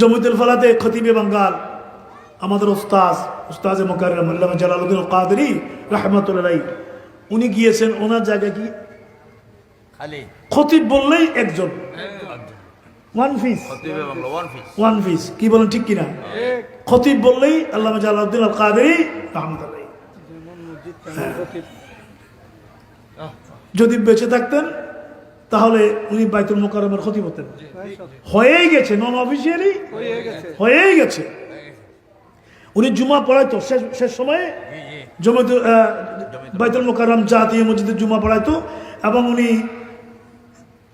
জমিতুল ফলাতে খতিবে বাঙ্গাল। আমাদের ওস্তাজ ওস্তাজ মোকাররম আল্লামা জালালুদ্দিন কাদরি রহমতুল্লাহ উনি গিয়েছেন ওনার জায়গায় কি? খতিব বললেই একজন। ওয়ান ওয়ান কি বলেন ঠিক কিনা? খতিব বললেই আল্লামা জালালুদ্দিন আল কাদরি রহমতুল্লাহ যদি বেঁচে থাকতেন তাহলে উনি বাইতুল মোকারমের ক্ষতি হতেন হয়েই গেছে নন অফিসিয়ালি হয়েই গেছে। উনি জুমা পড়াইতো শেষ শেষ সময়ে জমিত বাইতুল মোকারম জাতীয় মসজিদে জুমা পড়াইতো এবং উনি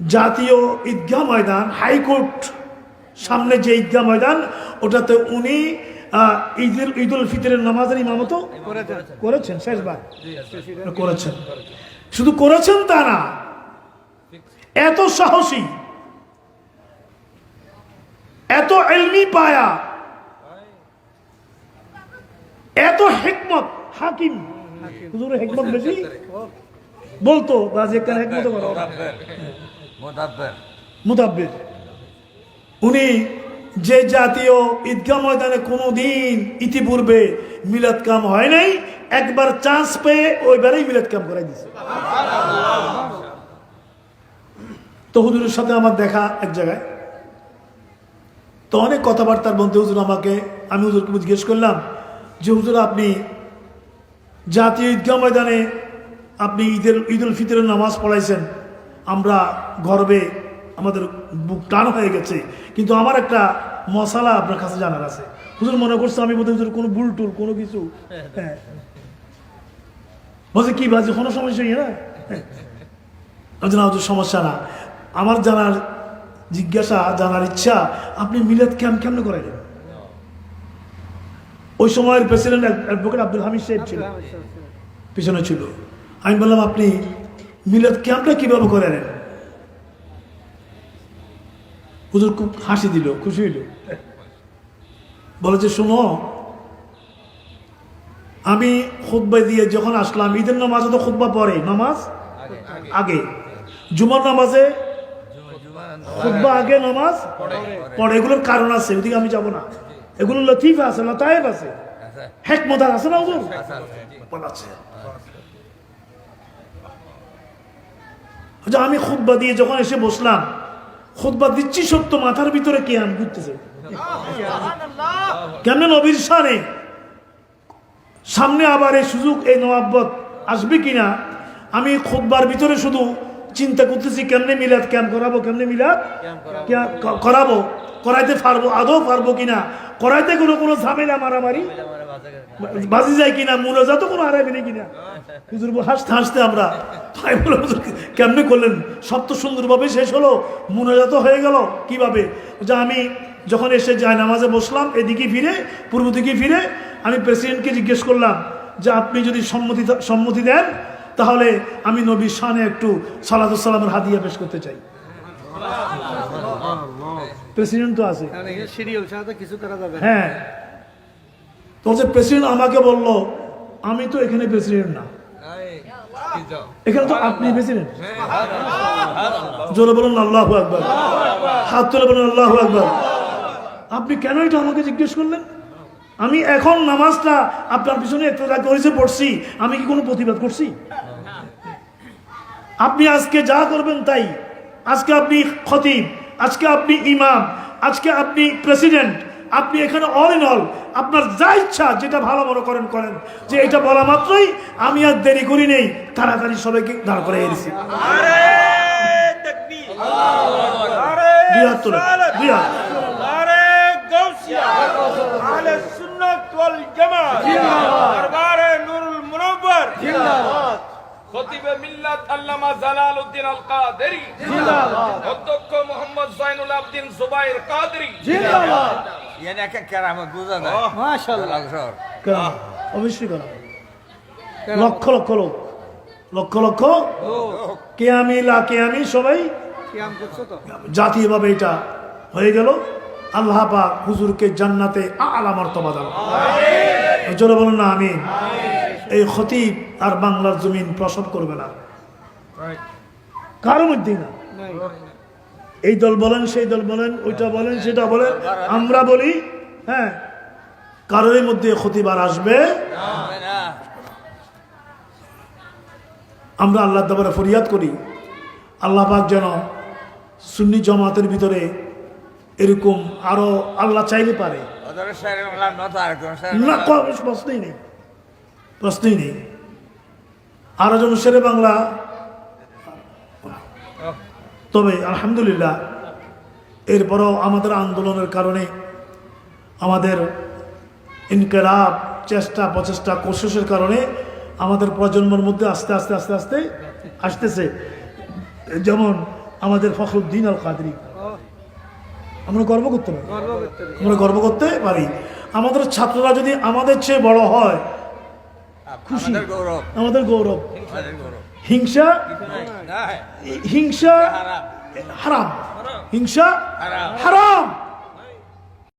জাতীয় ঈদগাহ ময়দান হাইকোর্ট সামনে যে ঈদগাহ ময়দান ওটাতে উনি ঈদুল ঈদুল ফিতরের নামাজের ইমামতো করেছেন শেষবার। করেছেন। শুধু করেছেন তা না এত সাহসী এত এলমি পায়া এত হেকমত হাকিম। হুজুর হেকমত বেশি? বলতো যে কার হেকমত মুদাব্বির। উনি যে জাতীয় ঈদগাহ ময়দানে কোনো দিন ইতিপূর্বে মিলাদ কাম হয় নাই একবার চান্স পেয়ে ওইবারেই মিলাদ কাম করাই দিছে। তো হুজুরের সাথে আমার দেখা এক জায়গায়। তো অনেক কথাবার্তার মধ্যে হুজুর আমাকে আমি হুজুরকে জিজ্ঞেস করলাম যে হুজুর আপনি জাতীয় ঈদগাহ ময়দানে আপনি ঈদের ঈদুল ফিতরের নামাজ পড়াইছেন। আমরা গর্বে আমাদের বুক টান হয়ে গেছে। কিন্তু আমার একটা মশালা আপনার কাছে জানার আছে। হুজুর মনে করছে আমি বোধহয় হুজুর কোনো বুল টুল কোনো কিছু। হ্যাঁ। বলছে কি বাজে? কোনো সমস্যা না? বলছি, না সমস্যা না। আমার জানার জিজ্ঞাসা জানার ইচ্ছা আপনি মিলাদ ক্যাম্প কেমনে করাইলেন ওই সময়ের প্রেসিডেন্ট অ্যাডভোকেট আব্দুল হামিদ সাহেব ছিল। পিছনে ছিল। আমি বললাম আপনি মিলাদ ক্যাম্পটা কীভাবে করেন? হুজুর খুব হাসি দিল খুশি হইল। বলে যে শোনো আমি খুদ্া দিয়ে যখন আসলাম ঈদের নামাজে তো খুদ্া পরে নামাজ? আগে। জুমার নামাজে খুদ্া আগে নামাজ পরে এগুলোর কারণ আছে ওদিকে আমি যাব না। এগুলো লতিফা আছে লতায়েব আছে। হেকমতার আছে না আছে আচ্ছা, আমি খুদ্া দিয়ে যখন এসে বসলাম খুদ্া দিচ্ছি সত্য মাথার ভিতরে কে আমি ঘুরতেছে? কেমন নবীর সানে সামনে আবার এই সুযোগ এই নবাব্বত আসবে কিনা? আমি খুদ্বার ভিতরে শুধু চিন্তা করতেছি, কেমনে মিলাদ ক্যাম্প করাবো, কেমনে মিলাদ করাবো? করাইতে পারব, আদৌ পারব কিনা? করাইতে কোনো কোনো ঝামেলা, মারামারি? বাজি যায় কিনা? মুনাজাতও কোনো হারাবি না কিনা? হুজুর হাসতে হাসতে আমরা ভাই বলে কেমনে করলেন? সব তো সুন্দরভাবে শেষ হলো, মুনাজাতও হয়ে গেল, কীভাবে? যে আমি যখন এসে যায় নামাজে বসলাম, এদিকে ফিরে, পূর্ব দিকে ফিরে, আমি প্রেসিডেন্টকে জিজ্ঞেস করলাম যে, আপনি যদি সম্মতি সম্মতি দেন তাহলে আমি নবীর শানে একটু সালাদুসাল্লামের হাদিয়া পেশ করতে চাই। প্রেসিডেন্ট তো আছে। যাবে হ্যাঁ। তো যে প্রেসিডেন্ট আমাকে বলল আমি তো এখানে প্রেসিডেন্ট না। এখানে তো আপনি প্রেসিডেন্ট জোরে বলুন আল্লাহ একবার হাত তুলে বলুন আল্লাহ আপনি কেন এটা আমাকে জিজ্ঞেস করলেন? আমি এখন নামাজটা আপনার পিছনে একটা করেছে পড়ছি আমি কি কোনো প্রতিবাদ করছি? আপনি আজকে যা করবেন তাই। আজকে আপনি খতিব আজকে আপনি ইমাম আজকে আপনি প্রেসিডেন্ট আপনি এখানে অল ইন অল আপনার যা ইচ্ছা যেটা ভালো মনে করেন করেন। যে এটা বলা মাত্রই আমি আর দেরি করি নেই। তাড়াতাড়ি সবাইকে দাঁড় করে এনেছি দুই হাত তোলেন, দুই হাত। আহলে সুন্নাত ওয়াল জামাত। দরবারে নুরুল মুনব্বর। জিন্দাবাদ। খতিবে মিল্লাত আল্লামা জালালউদ্দিন আল কাদেরী জিন্দাবাদ। অধ্যক্ষ মোহাম্মদ জাইনুল আবদিন জুবাইর কাদেরী। ইয়ানি একটা কেরামত বোঝা যায় মাশাআল্লাহ। লাংসর অবশ্যই কেন লক্ষ লক্ষ লোক। লক্ষ লক্ষ কে আমি লা কে আমি সবাই কিয়াম করছ তো? জাতীয়ভাবে এটা হয়ে গেল। আল্লাহ পাক হুজুরকে জান্নাতে আলা মর্তবা দাও। জোরে বলুন না আমি এই খতিব আর বাংলার জমিন প্রসব করবে না। কারও মধ্যেই না। এই দল বলেন সেই দল বলেন ওইটা বলেন সেটা বলেন আমরা বলি হ্যাঁ কারোর মধ্যে ক্ষতিবার আসবে আমরা আল্লাহ দাবারে ফরিয়াদ করি আল্লাহ পাক যেন সুন্নি জমাতের ভিতরে এরকম আরও আল্লাহ চাইলে পারে। না প্রশ্নই নেই। প্রশ্নই নেই। আরও যেন শেরে বাংলা। তবে আলহামদুলিল্লাহ এরপরও আমাদের আন্দোলনের কারণে আমাদের ইনকেলাব চেষ্টা প্রচেষ্টা কোশিসের কারণে আমাদের প্রজন্মের মধ্যে আস্তে আস্তে আস্তে আস্তে আসতেছে। যেমন আমাদের ফখরুদ্দিন আল কাদরি আমরা গর্ব করতে পারি। আমরা গর্ব করতে পারি। আমাদের ছাত্ররা যদি আমাদের চেয়ে বড় হয় খুশি। আমাদের গৌরব। আমাদের গৌরব। গৌরব। হিংসা হিংসা হারাম। হিংসা। হারাম।